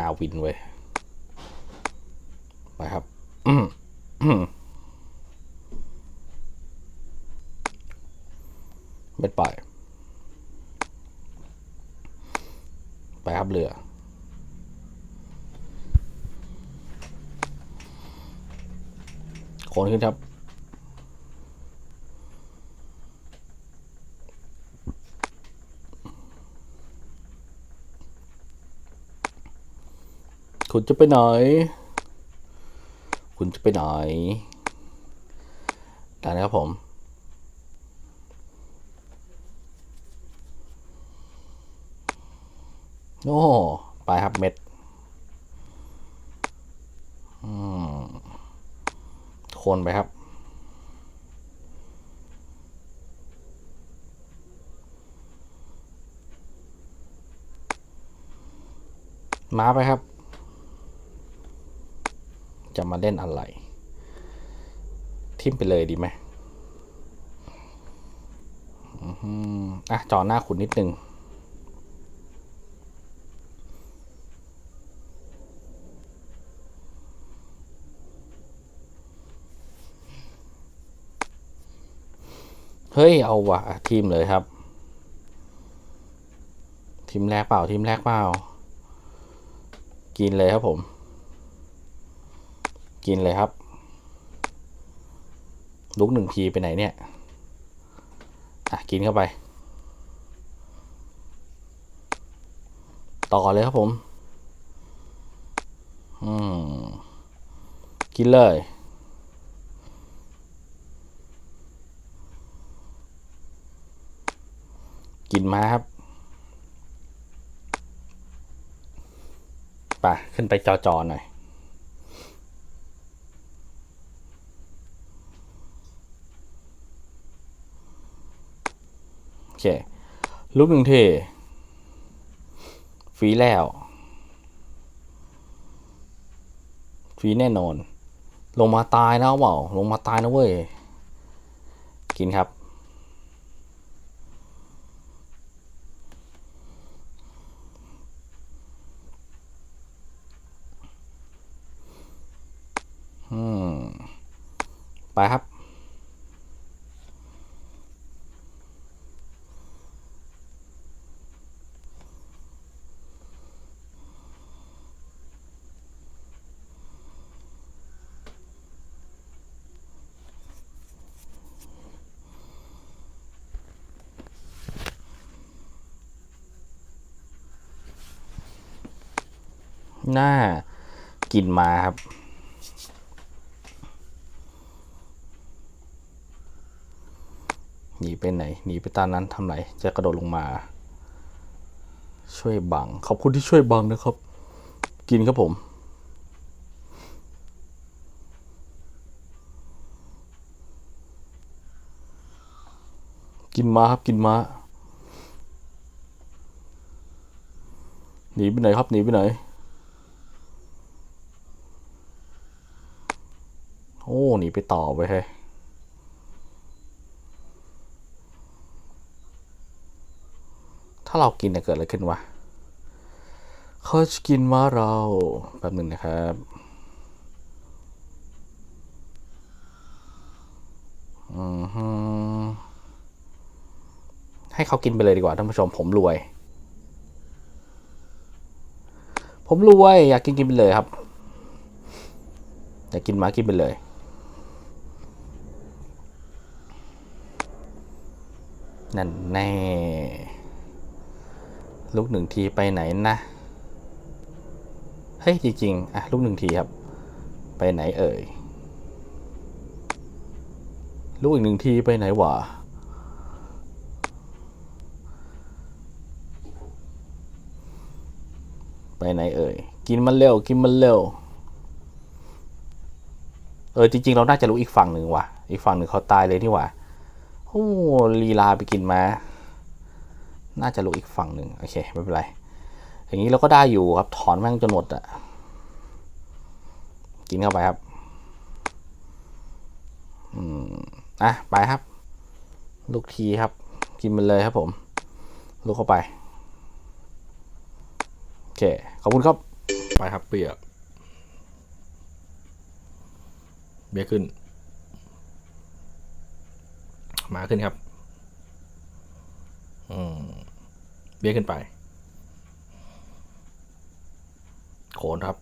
นาวินเว้ย ไปครับ อืมอืมเบ็ดปล่อย ไปครับเรือ โคนขึ้นครับ คุณจะไปไหน คุณจะไปไหนได้นะครับผมโอ้ไปครับเม็ดโคนไปครับ มาไปครับ จะมาเล่นอะไร ทิมไปเลยดีไหมอืออะจอหน้าคุณนิดนึงเฮ้ย เอาวะทีมเลยครับ ทีมแรกเปล่าทีมแรกเปล่า กินเลยครับผม กินเลยครับ ลุกหนึ่งทีไปไหนเนี่ย อะ กินเข้าไป ต่อเลยครับผม อืม กินเลยกินมาครับไปขึ้นไปจอๆหน่อย เคลูกหนึ่งเทฟรีแล้วฟรีแน่นอน ลงมาตายนะเปล่า ลงมาตายนะเว้ย กินครับ อืม ไปครับ หน่ากินมาครับ หนีไปไหน หนีไปตามนั้นทำไรจะกระโดดลงมา ช่วยบัง ขอบคุณที่ช่วยบังนะครับ กินครับผมกินม้าครับกินม้าหนีไปไหนครับหนีไปไหน อ้ หนีไปต่อไปเฮ้ยถ้าเรากินจะเกิดอะไรขึ้นวะเขาจะกินม้าเราแป๊บหนึ่งนะครับ อือฮึให้เขากินไปเลยดีกว่าท่านผู้ชมผมรวย ผมรวยอยากกินกินไปเลยครับ อยากกินมากินไปเลย นั่นแน่ ลูกหนึ่งทีไปไหนนะ เฮ้ย จริงๆ อะ ลูกหนึ่งทีครับ ไปไหนเอ่ย ลูกอีกหนึ่งทีไปไหนวะไปไหนเอ่ย กินมันเร็ว กินมันเร็ว เออ จริง ๆ เราน่าจะรู้อีกฝั่งหนึ่งว่ะ อีกฝั่งหนึ่งเขาตายเลยนี่ว่า โอ้ลีลาไปกินมา น่าจะรู้อีกฝั่งหนึ่งโอเค ไม่เป็นไร อย่างนี้เราก็ได้อยู่ครับ ถอนแม่งจนหมดอะกินเข้าไปครับ อืม อะ ไปครับ ลูกทีครับ กินมันเลยครับผม ลูกเข้าไป โอเค ขอบคุณครับ ไปครับเปียก เบียขึ้น มาขึ้นครับ อืมเบี้ยขึ้นไป โขนครับ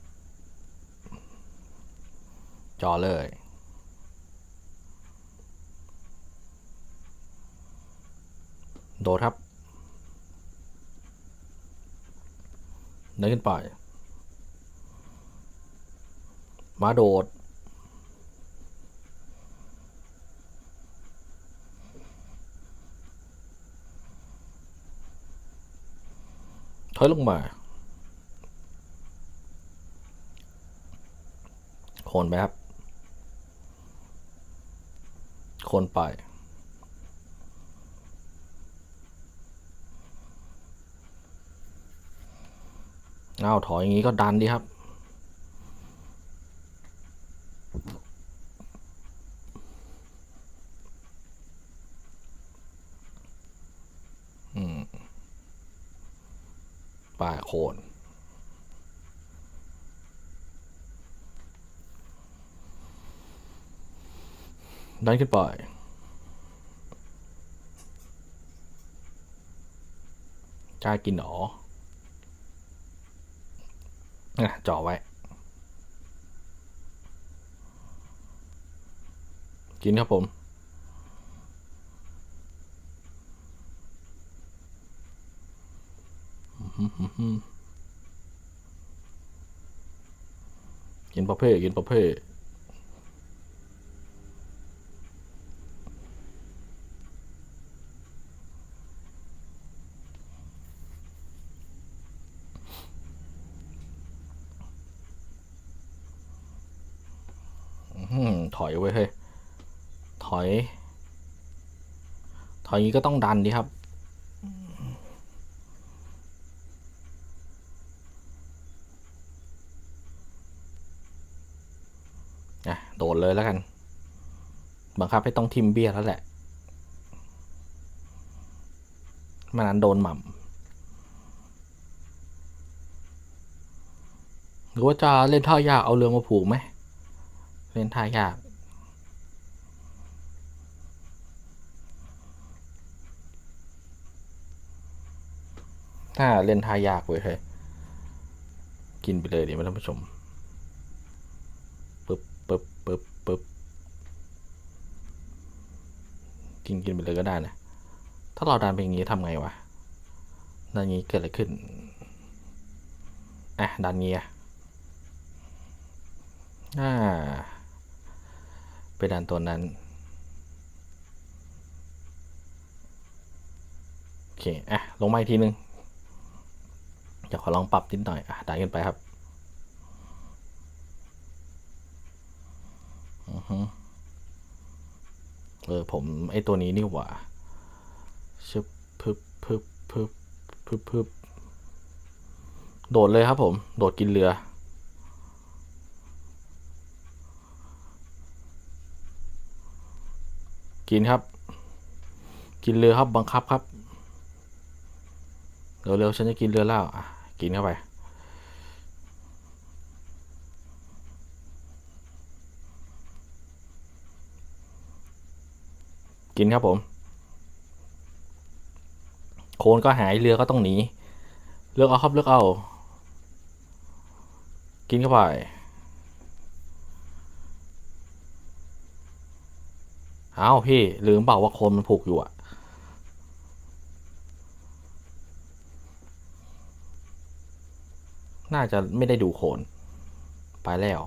จอเลย โดดครับเดินขึ้นไป มาโดด ถอยลงมาโคนไปครับ โคนไป เอาถอยอย่างนี้ก็ดันดีครับ อืมป่าโคน ดันขึ้นไปกล้ากินหรออะจ่อไว้ กินครับผม กินประเภทกินประเภทอื้อหือถอยไว้ยเฮ้ย ถอย ถอยอย่างนี้ก็ต้องดันดีครับอะโดดเลยแล้วกัน บังคับให้ต้องทิมเบี้ยแล้วแหละมันนั้นโดนหม่ำหรือว่าจะเล่นท่ายากเอาเรือมาผูกไหม เล่นท่ายาก ถ้าเล่นท่ายากเว้ยเฮ้ยกินไปเลยเดี๋ยวท่านผู้ชมปึ๊บปึ๊บปึ๊บปึ๊บกินกินไปเลยก็ได้นะ ถ้าเราดันเป็นอย่างนี้ทำไงวะดันงี้เกิดอะไรขึ้นอะดันเงี้ยอ่าไปดันตัวนั้นโอเคอะลงมาอีกทีนึง เดี๋ยวขอลองปรับนิดหน่อยอะดันขึ้นไปครับอเออผมไอตัวนี้นี่หว่าชึบพึบพึบพึบพึบพึบโดดเลยครับผม โดดกินเรือ กินครับ กินเรือครับบังคับครับ เร็วๆฉันจะกินเรือแล้วอะ กินเข้าไป กินครับผม โคนก็หายเรือก็ต้องหนี เลือกเอาครับเลือกเอา กินเข้าไปเอาพี่ลืมเปล่าว่าโคนมันผูกอยู่อะ น่าจะไม่ได้ดูโคนไปแล้ว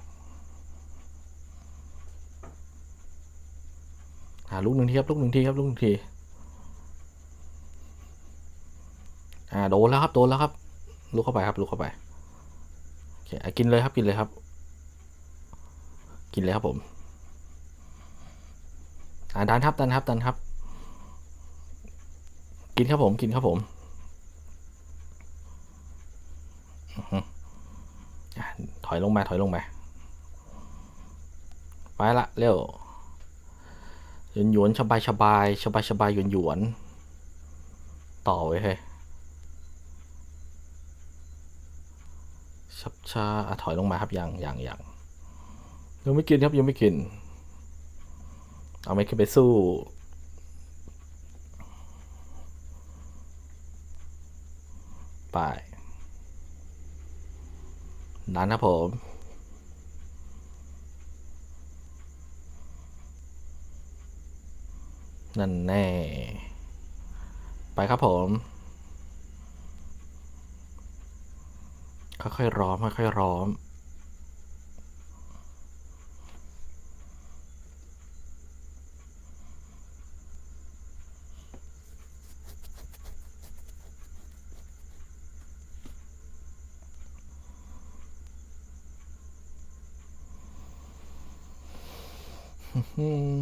หาลูกหนึ่งทีครับลูกหนึ่งทีครับลูกหนึ่งทีอ่าโดนแล้วครับโดนแล้วครับลุกเข้าไปครับลุกเข้าไปโอเคกินเลยครับกินเลยครับ กินเลยครับผมอ่าดันครับดันครับดันครับ กินครับผมกินครับผมอื้อหือ อะถอยลงมาถอยลงมาไปละเร็วหยวนหยวนสบายสบายสบายสบายหยวนหยวนต่อไว้เฮ้ยชับชาอะถอยลงมาครับยังยังยังยังไม่กินครับยังไม่กิน เอาไม่ขึ้นไปสู้ไป นั้นนะผมนั่นแน่ ไปครับผม ค่อยๆร้อมค่อยๆร้อม อืม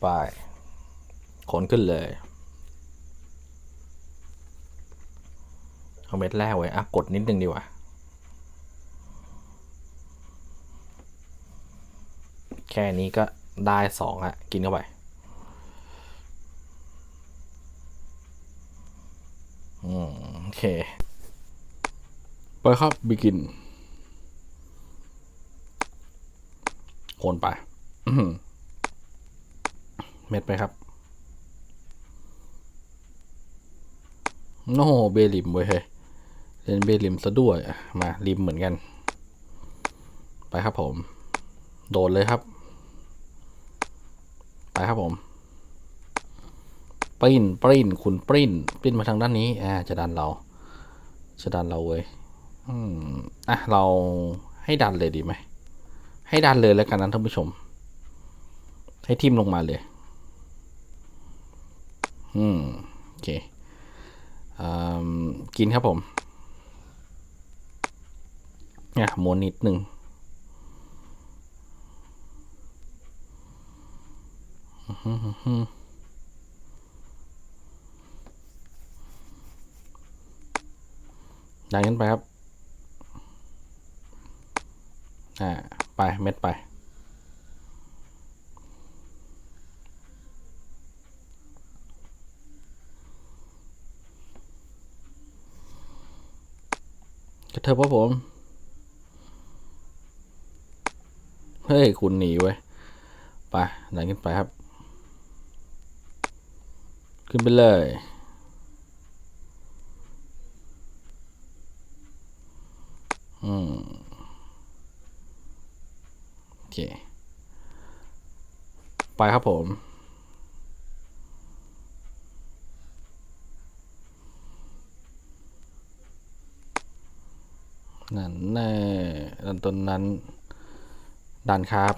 ไป ขึ้นเลยเอาเม็ดแรกไว้อะกดนิดนึงดีกว่าแค่นี้ก็ได้สองอะกินเข้าไปอืมโอเค ไปครับบิกินโคนไป เม็ดไปครับ โอ้โหเบลิมเว้ยเฮยเล่นเบลิมซะด้วยมาริมเหมือนกัน ไปครับผม โดดเลยครับ ไปครับผมปริ้นปริ้นคุณปริ้นปริ้นมาทางด้านนี้อ่าจะดันเราจะดันเราเว้ยอืมอะเราให้ดันเลยดีไหมให้ดันเลยแล้วกันนะท่านผู้ชม ให้ทิมลงมาเลย อืมโอเค กินครับผมเนี่ยโมนิดหนึ่งดันขึ้นไปครับ อ่า ไป เม็ดไป กระเทิบว่าผม เฮ้ย คุณหนีเว้ย ไปดันขึ้นไปครับ ขึ้นไปเลย อืม โอเค ไปครับผม นั่นแน่ดันต้นนั้น ดันครับ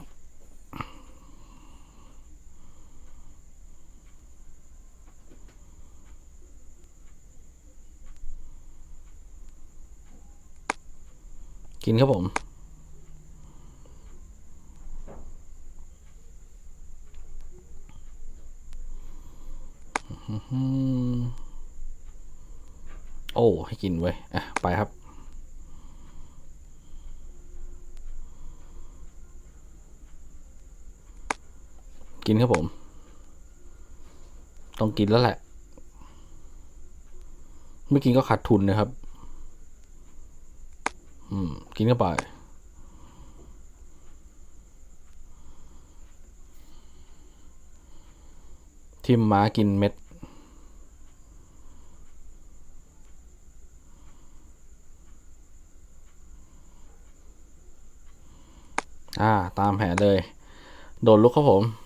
กินครับผมโอ้ ให้กินเว้ย อะ ไปครับ กินครับผม ต้องกินแล้วแหละ ไม่กินก็ขาดทุนนะครับ อืม กินเข้าไปทิมม้ากินเม็ด อ่า ตามแผนเลย โดนลุกครับผม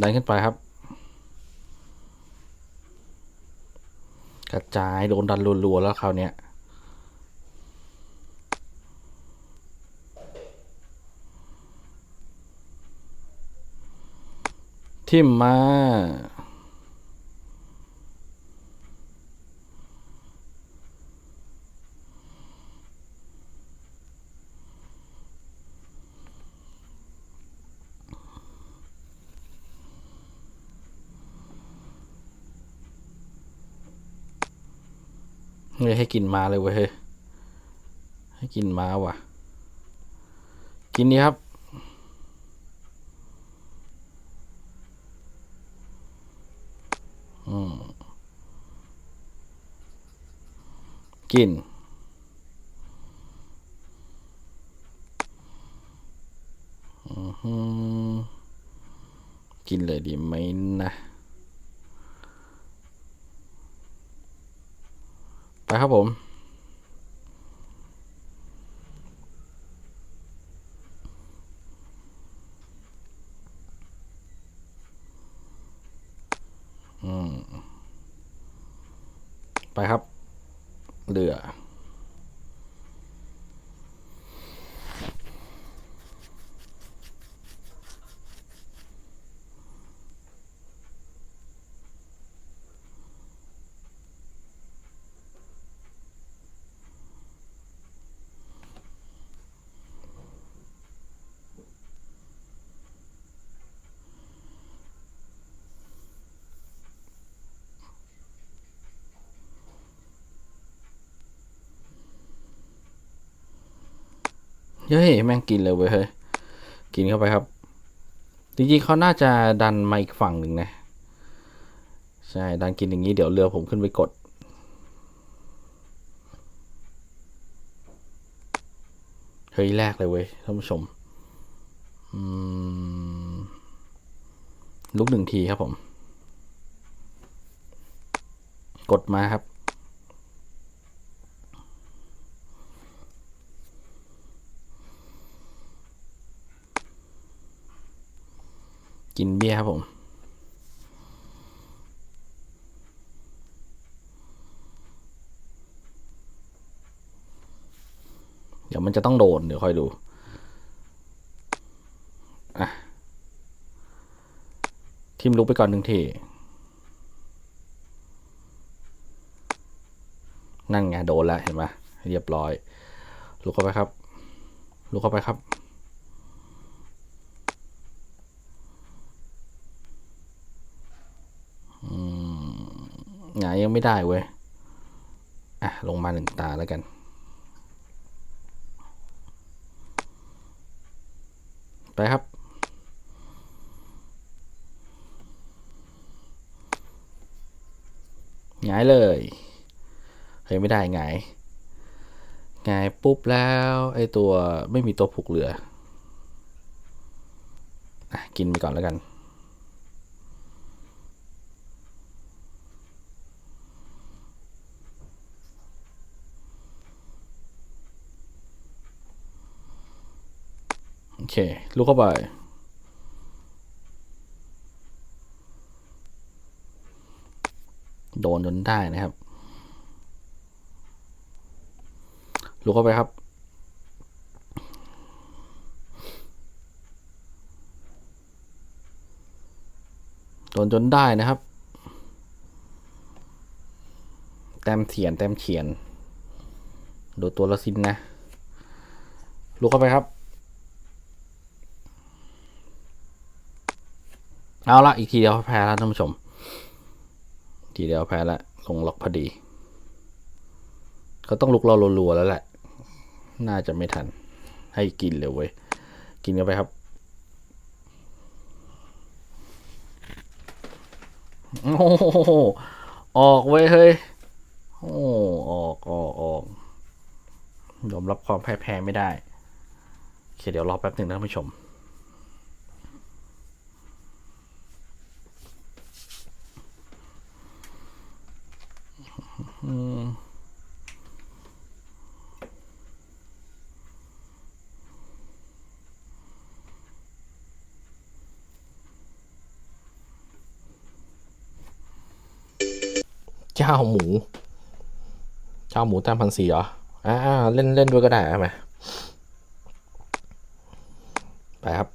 ดันขึ้นไปครับ กระจายโดนดันรัวๆแล้วคราวเนี้ยทิมมา เลยให้กินมาเลยเว้ยให้กินมาว่ะ กินดีครับ อืม กินอือกินเลยดีไหมนะ ไปครับผมอืมไปครับ เรือ เฮ้ยแม่งกินเลยเว้ยเฮ้ยกินเข้าไปครับ จริงๆเขาน่าจะดันมาอีกฝั่งหนึ่งนะ ใช่ดันกินอย่างนี้เดี๋ยวเรือผมขึ้นไปกด เฮ้ยแรกเลยเว้ยท่านผู้ชมอืมลุกหนึ่งทีครับผม กดมาครับ กินเบียร์ครับผม เดี๋ยวมันจะต้องโดน เดี๋ยวค่อยดู อะ ทิมลุกไปก่อนหนึ่งที นั่นไงโดนแล้วเห็นไหมเรียบร้อย ลุกเข้าไปครับ ลุกเข้าไปครับ อืมหงา ยังไม่ได้เว้ย อะ ลงมาหนึ่งตาแล้วกัน ไปครับ หงายเลย เฮ้ย ไม่ได้หงายหงายปุ๊บแล้ว ไอตัวไม่มีตัวผูกเรือ อะ กินไปก่อนแล้วกัน โอเค ลูกเข้าไป โดนจนได้นะครับลูกเข้าไปครับ โดนจนได้นะครับ แต้มเถียนแต้มเฉียนดูตัวละสินนะลูกเข้าไปครับ เอาละอีกทีเดียวแพ้แล้วท่านผู้ชม ทีเดียวแพ้แล้วลงล็อกพอดี เขาต้องลุกเรารัวๆแล้วแหละ น่าจะไม่ทัน ให้กินเลยเว้ย กินกันไปครับ โอ้โหออกเว้ยเฮ้ย โอ้ออกออกออกยอมรับความแพ้แพ้ไม่ได้โอเคเดี๋ยวรอแป๊บหนึ่งนะท่านผู้ชม เจ้าหมู เจ้าหมูแต้มพันสี่เหรอ อ่าเล่นเล่นด้วยก็ได้ใช่ไหมไปครับ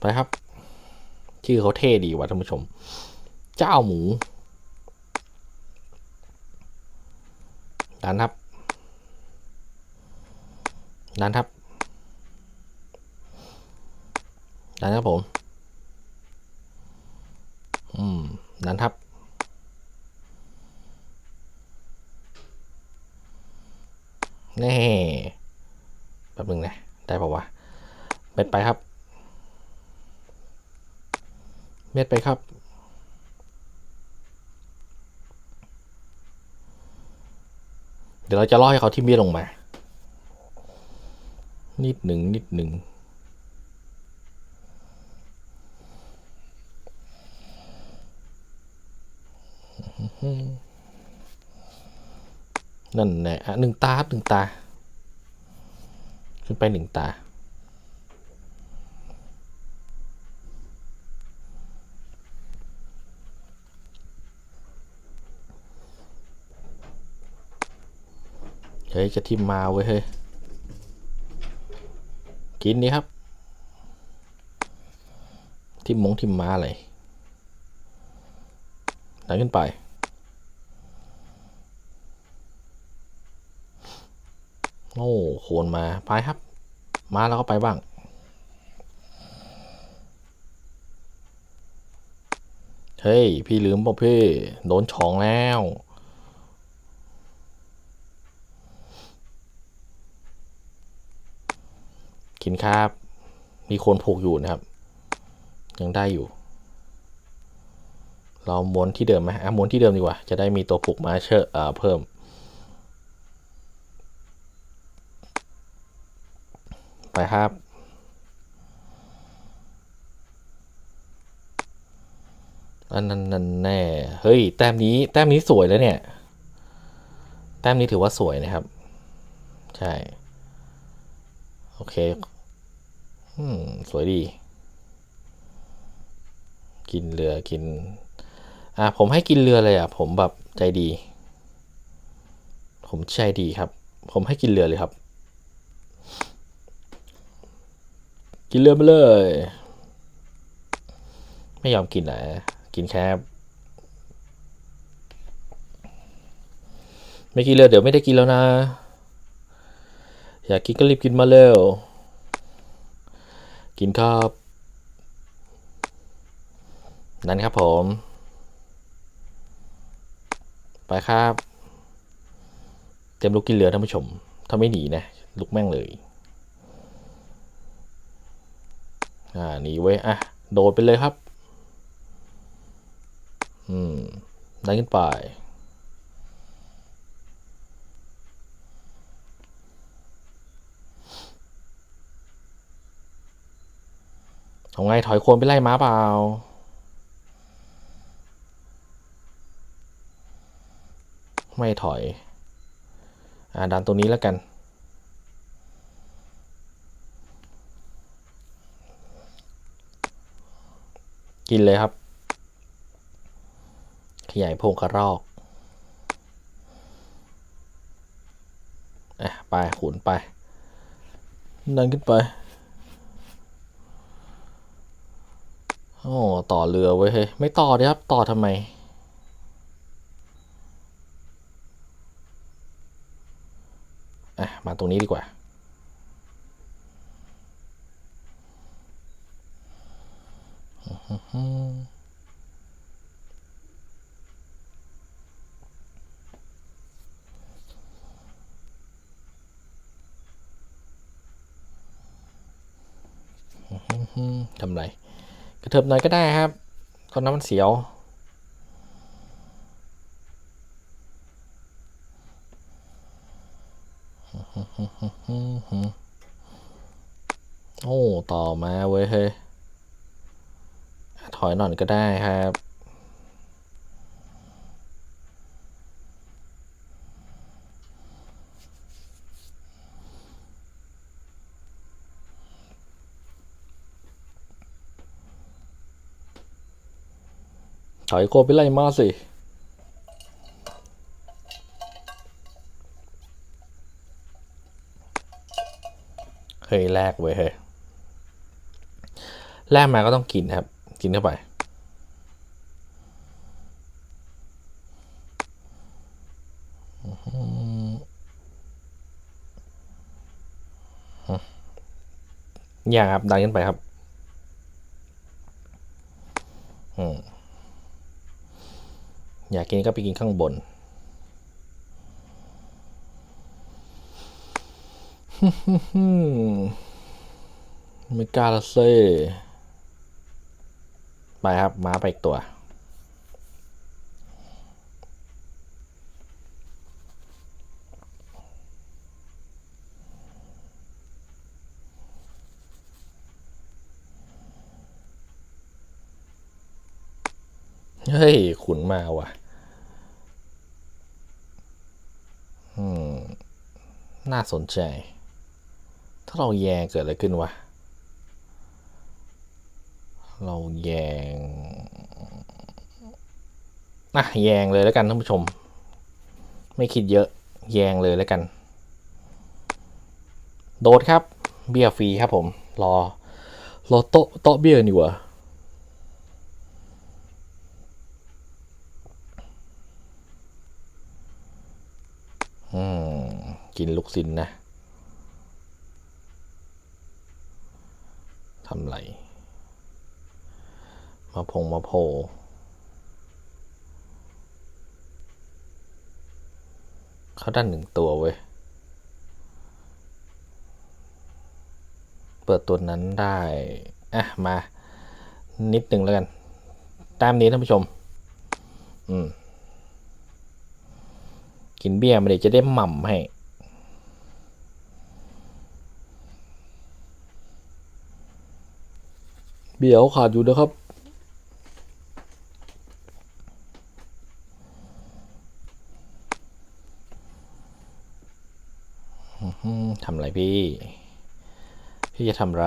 ไปครับ ชื่อเขาเท่ดีว่ะท่านผู้ชม เจ้าหมูดันครับดันครับดันครับผม อืมดันครับ นี่แป๊บนึงนะ ได้ป่าวะ เม็ดไปครับ เม็ดไปครับ เดี๋ยวเราจะล่อให้เขาที่เม็ดลงมา นิดหนึ่งนิดหนึ่งอืม นั่นแหละอะหนึ่งตาหนึ่งตา ขึ้นไปหนึ่งตา เฮ้ย จะทิมมาเว้ยเฮ้ย กินดีครับ ทิมมงทิมมาอะไรดันขึ้นไป โอ้โคนมา ไปครับ มาแล้วก็ไปบ้าง เฮ้ย พี่ลืมบอกพี่ โดนฉองแล้ว กินครับ มีโคนผูกอยู่นะครับ ยังได้อยู่ เราม้วนที่เดิมไหมอะม้วนที่เดิมดีกว่า จะได้มีตัวผูกมาเชอร์เอ่อเพิ่ม ไปครับ อันนั้นนั่นแน่ เฮ้ย แต้มนี้ แต้มนี้สวยแล้วเนี่ย แต้มนี้ถือว่าสวยนะครับ ใช่ โอเค อืม สวยดี กินเรือกิน อะผมให้กินเรือเลยอะ ผมแบบใจดี ผมใจดีครับ ผมให้กินเรือเลยครับ กินเรือมาเลย ไม่ยอมกินนะกินแคบไม่กินเรือเดี๋ยวไม่ได้กินแล้วนะ อยากกินก็รีบกินมาเร็ว กินครับ นั่นครับผม ไปครับ เต็มลูกกินเรือท่านผู้ชม ถ้าไม่หนีนะ ลุกแม่งเลย อ่าหนีไว้ยอะ โดดไปเลยครับ อืมดันขึ้นไป เอาไงถอยโคนไปไล่ม้าเปล่าไม่ถอย อ่าดันตรงนี้แล้วกัน กินเลยครับ ขยายโพงกระรอกอะไปขุนไป ดันขึ้นไป โอ้ต่อเรือไว้เฮ้ยไม่ต่อดีครับ ต่อทำไมอะมาตรงนี้ดีกว่า ทำไร กระเถิบหน่อยก็ได้ครับ ตอนนั้นมันเสียวโอ้ ต่อมาเว้ยเฮ้ย ถอยหน่อยก็ได้ครับ ถอยโคไปไล่มาสิเฮ้ยแลกเว้ยเฮ้ยแลกมาก็ต้องกินครับ กินเข้าไป อย่าครับดันขึ้นไปครับอืมอยากกินก็ไปกินข้างบนไม่กล้าละเซ่ ไปครับม้าไปอีกตัว เฮ้ย ขุนมาว่ะ อืม น่าสนใจ ถ้าเราแย่เกิดอะไรขึ้นวะ เราแยงอะแยงเลยแล้วกันท่านผู้ชม ไม่คิดเยอะแยงเลยแล้วกัน โดดครับ เบียร์ฟรีครับผม รอ รอโต๊ะโต๊ะเบียร์นี่วะอืม กินลูกสินนะทำไร มาพงมาโพเขาด้านหนึ่งตัวเว้ย เปิดตัวนั้นได้ อะ มา นิดหนึ่งแล้วกัน ตามนี้ท่านผู้ชม อืม กินเบียร์มาเดี๋ยวจะได้หม่ำให้เบียร์ขาดอยู่นะครับ อืม ทำอะไรพี่ พี่จะทำไร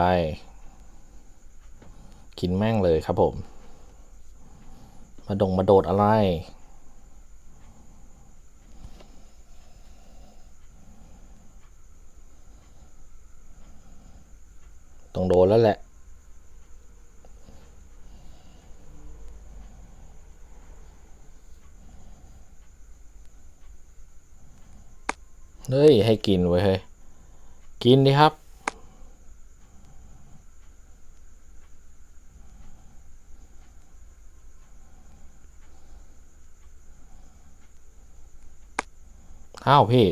กินแม่งเลยครับผม มาดงมาโดดอะไร ต้องโดนแล้วแหละเฮ้ย ให้กินไว้เฮ้ย กินดีครับ อ้าวพี่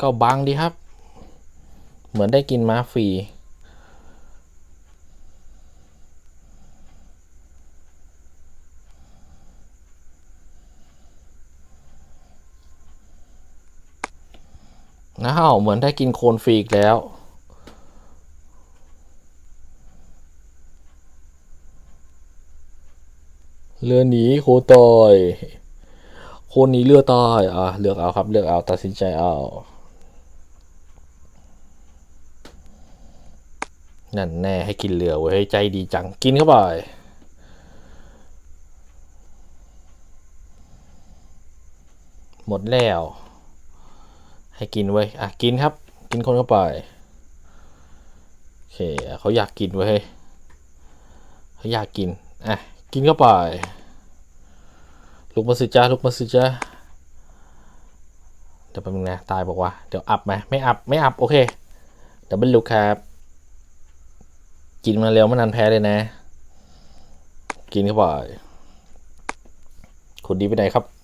ก็บังดีครับ เหมือนได้กินม้าฟรี อ้าว เหมือนได้กินโคนฟรีอีกแล้ว เรือหนีโคตอยโคนนี้เรือตายอะเลือกเอาครับ เลือกเอาตัดสินใจเอานั่นแน่ให้กินเรือเว้ยใจดีจังกินเข้าไปหมดแล้ว ให้กินเว้อะกินครับ กินคนเข้าไปโอเคเขาอยากกินเว้เฮ้ยเขาอยากกินอะกินเข้าไปลุกมาสิจ้าลุกมาสิจ้าเดี๋ยวแป๊บนึงนะตายบอกว่าเดี๋ยวอัพไหมไม่อัพไม่อัพโอเคเดี๋ยวเป็นลุกครับ กินมาเร็วไม่นานแพ้เลยนะ กินเข้าไปคุณดีไปไหนครับ